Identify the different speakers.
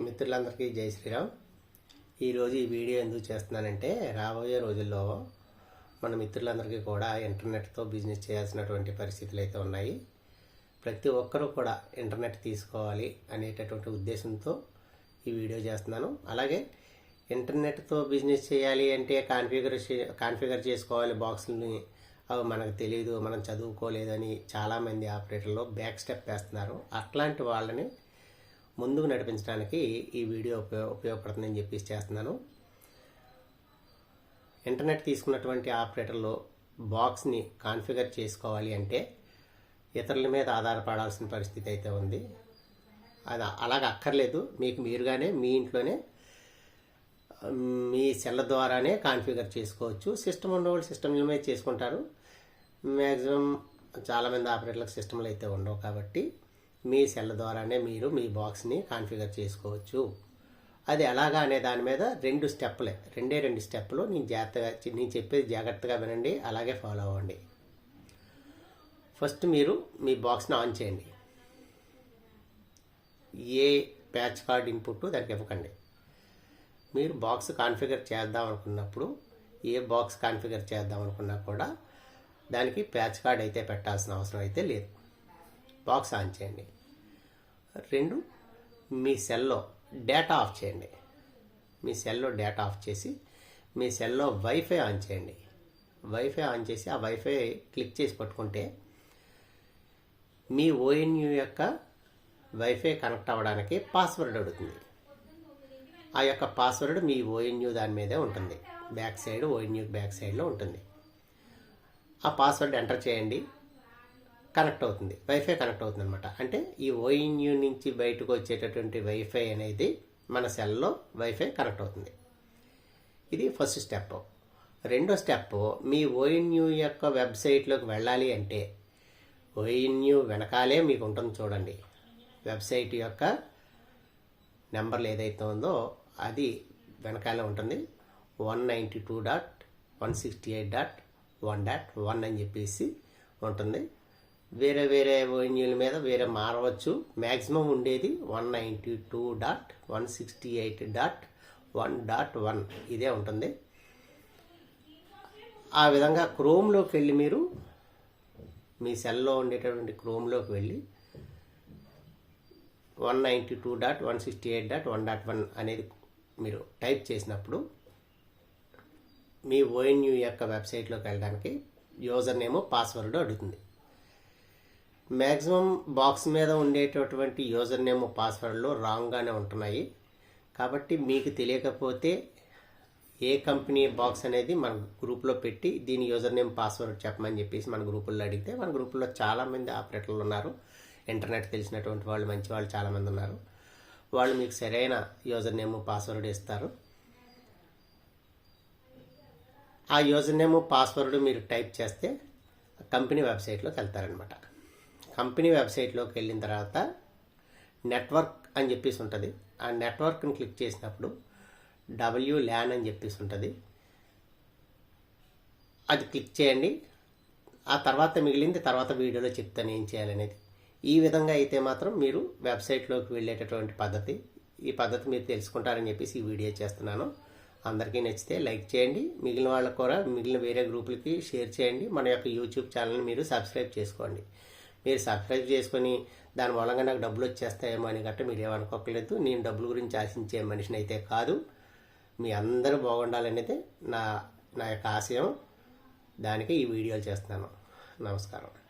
Speaker 1: మిత్రులందరికీ జై శ్రీరామ్. ఈరోజు ఈ వీడియో ఎందుకు చేస్తున్నానంటే రాబోయే రోజుల్లో మన మిత్రులందరికీ కూడా ఇంటర్నెట్తో బిజినెస్ చేయాల్సినటువంటి పరిస్థితులు అయితే ఉన్నాయి. ప్రతి ఒక్కరూ కూడా ఇంటర్నెట్ తీసుకోవాలి అనేటటువంటి ఉద్దేశంతో ఈ వీడియో చేస్తున్నాను. అలాగే ఇంటర్నెట్తో బిజినెస్ చేయాలి అంటే కాన్ఫిగర్ కాన్ఫిగర్ చేసుకోవాలి బాక్సులని. అవి మనకు తెలియదు మనం చదువుకోలేదని చాలామంది ఆపరేటర్లు బ్యాక్ స్టెప్ వేస్తున్నారు. అట్లాంటి వాళ్ళని ముందుకు నడిపించడానికి ఈ వీడియో ఉపయోగ ఉపయోగపడుతుందని చెప్పేసి చేస్తున్నాను. ఇంటర్నెట్ తీసుకున్నటువంటి ఆపరేటర్లో బాక్స్ని కాన్ఫిగర్ చేసుకోవాలి అంటే ఇతరుల మీద ఆధారపడాల్సిన పరిస్థితి అయితే ఉంది. అది అలాగ అక్కర్లేదు. మీకు మీరుగానే మీ ఇంట్లోనే మీ సెల్ ద్వారానే కాన్ఫిగర్ చేసుకోవచ్చు. సిస్టమ్ ఉన్నవాళ్ళు సిస్టమ్ల మీద చేసుకుంటారు. మ్యాక్సిమం చాలామంది ఆపరేటర్లకు సిస్టమ్లు అయితే ఉండవు కాబట్టి మీ సెల్ ద్వారానే మీరు మీ బాక్స్ని కాన్ఫిగర్ చేసుకోవచ్చు. అది ఎలాగా అనే దాని మీద రెండు స్టెప్లే రెండే రెండు స్టెప్లు నేను జాగ్రత్తగా నేను చెప్పేది జాగ్రత్తగా వినండి. అలాగే ఫాలో అవ్వండి. ఫస్ట్ మీరు మీ బాక్స్ని ఆన్ చేయండి. ఏ ప్యాచ్ కార్డ్ ఇన్పుట్ దానికి ఇవ్వకండి. మీరు బాక్స్ కాన్ఫిగర్ చేద్దాం అనుకున్నప్పుడు ఏ బాక్స్ కాన్ఫిగర్ చేద్దాం అనుకున్నా కూడా దానికి ప్యాచ్ కార్డ్ అయితే పెట్టాల్సిన అవసరం అయితే లేదు. బాక్స్ ఆన్ చేయండి. రెండు మీ సెల్లో డేటా ఆఫ్ చేయండి. మీ సెల్లో డేటా ఆఫ్ చేసి మీ సెల్లో వైఫై ఆన్ చేయండి. వైఫై ఆన్ చేసి ఆ వైఫై క్లిక్ చేసి పట్టుకుంటే మీ ఓఎన్యూ యొక్క వైఫై కనెక్ట్ అవ్వడానికి పాస్వర్డ్ అడుగుతుంది. ఆ యొక్క పాస్వర్డ్ మీ ఓఎన్యూ దాని మీదే ఉంటుంది. బ్యాక్ సైడ్ ఓఎన్యూ బ్యాక్ సైడ్లో ఉంటుంది. ఆ పాస్వర్డ్ ఎంటర్ చేయండి. కనెక్ట్ అవుతుంది వైఫై కనెక్ట్ అవుతుంది అనమాట అంటే ఈ ఓఎన్యూ నుంచి బయటకు వచ్చేటటువంటి వైఫై అనేది మన సెల్లో వైఫై కనెక్ట్ అవుతుంది ఇది ఫస్ట్ స్టెప్. రెండో స్టెప్ మీ ఓఎన్యూ యొక్క వెబ్సైట్లోకి వెళ్ళాలి అంటే ఓఎన్యూ వెనకాలే మీకు ఉంటుంది చూడండి. వెబ్సైట్ యొక్క నెంబర్లు ఏదైతే ఉందో అది వెనకాలే ఉంటుంది. One ninety two dot one sixty eight dot one dot one అని చెప్పేసి ఉంటుంది. వేరే వేరే ఓఎన్యూల మీద వేరే మారవచ్చు. మ్యాక్సిమం ఉండేది one ninety two dot one sixty eight dot one dot one ఇదే ఉంటుంది. ఆ విధంగా క్రోమ్లోకి వెళ్ళి మీరు మీ సెల్లో ఉండేటటువంటి క్రోమ్లోకి వెళ్ళి one ninety two dot one sixty eight dot one dot one అనేది మీరు టైప్ చేసినప్పుడు మీ ఓఎన్యూ యొక్క వెబ్సైట్లోకి వెళ్ళడానికి యూజర్ నేమ్ పాస్వర్డ్ అడుగుతుంది. మ్యాక్సిమం బాక్స్ మీద ఉండేటటువంటి యూజర్ నేమ్ పాస్వర్డ్లు రాంగ్గానే ఉంటున్నాయి. కాబట్టి మీకు తెలియకపోతే ఏ కంపెనీ బాక్స్ అనేది మన గ్రూప్లో పెట్టి దీని యూజర్ నేమ్ పాస్వర్డ్ చెప్పమని చెప్పేసి మన గ్రూపుల్లో అడిగితే మన గ్రూపుల్లో చాలామంది ఆపరేటర్లు ఉన్నారు. ఇంటర్నెట్ తెలిసినటువంటి వాళ్ళు మంచి వాళ్ళు చాలామంది ఉన్నారు. వాళ్ళు మీకు సరైన యూజర్ నేమ్ పాస్వర్డ్ ఇస్తారు. ఆ యూజర్ నేమ్ పాస్వర్డ్ మీరు టైప్ చేస్తే కంపెనీ వెబ్సైట్లోకి వెళ్తారనమాట కంపెనీ వెబ్సైట్లోకి వెళ్ళిన తర్వాత నెట్వర్క్ అని చెప్పేసి ఉంటుంది. ఆ నెట్వర్క్ని క్లిక్ చేసినప్పుడు డబ్ల్యూ ల్యాన్ అని చెప్పేసి ఉంటుంది. అది క్లిక్ చేయండి. ఆ తర్వాత మిగిలింది తర్వాత వీడియోలో చెప్తాను ఏం చేయాలనేది. ఈ విధంగా అయితే మాత్రం మీరు వెబ్సైట్లోకి వెళ్ళేటటువంటి పద్ధతి ఈ పద్ధతి మీరు తెలుసుకుంటారని చెప్పేసి ఈ వీడియో చేస్తున్నాను. అందరికీ నచ్చితే లైక్ చేయండి. మిగిలిన వాళ్ళకు కూడా మిగిలిన వేరే గ్రూపులకి షేర్ చేయండి. మన యొక్క యూట్యూబ్ ఛానల్ని మీరు సబ్స్క్రైబ్ చేసుకోండి. మీరు సబ్స్క్రైబ్ చేసుకొని దాని మూలంగా నాకు డబ్బులు వచ్చేస్తాయేమో అని గట్ట మీరు ఏమనుకోకలేదు నేను డబ్బుల గురించి ఆశించే మనిషిని అయితే కాదు. మీ అందరూ బాగుండాలనేది నా నా యొక్క ఆశయం. దానికి ఈ వీడియోలు చేస్తున్నాను. నమస్కారం.